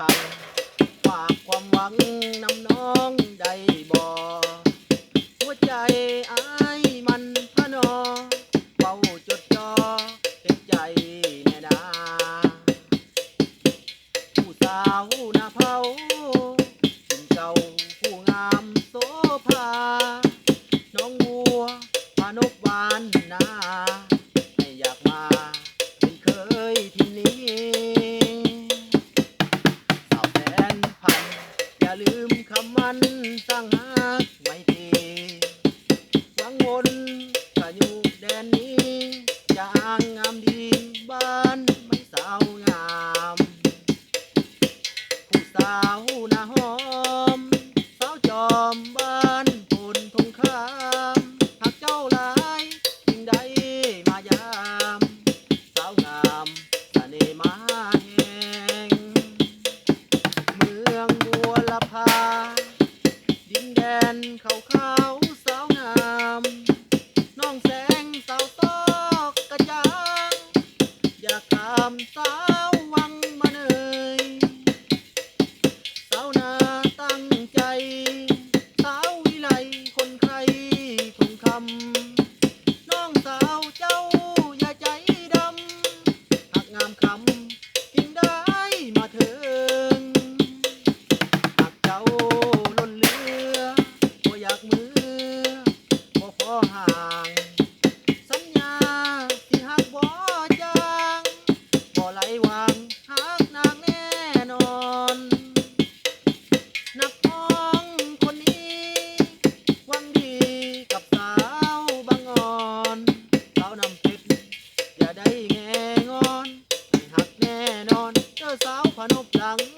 คัฝากความหวังนำ มัน จ้าล้นเรือบ่อยากมือบ่พอห่าง สัญญาที่หักบ่จางบ่ไหลวางหักนางแน่นอน นักร้องคนนี้หวังดีกับสาวบางอ่อนสาวนำเพชรอย่าได้แงงอนให้หักแน่นอนเจอสาวพนบหลัง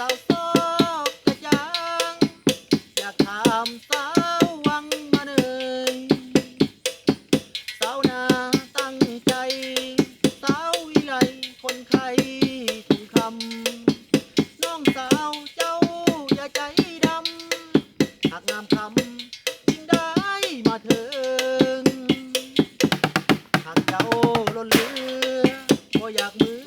สงสาวซอกกระจ่างอยากถามสาววังมาเนยสาวนาตั้งใจ สาววิไลคนไข้ถุงคำน้องสาวเจ้าอย่าใจดำหากงามคำจึงได้มาถึงหากเจ้าล้นเรือก็อยากมือ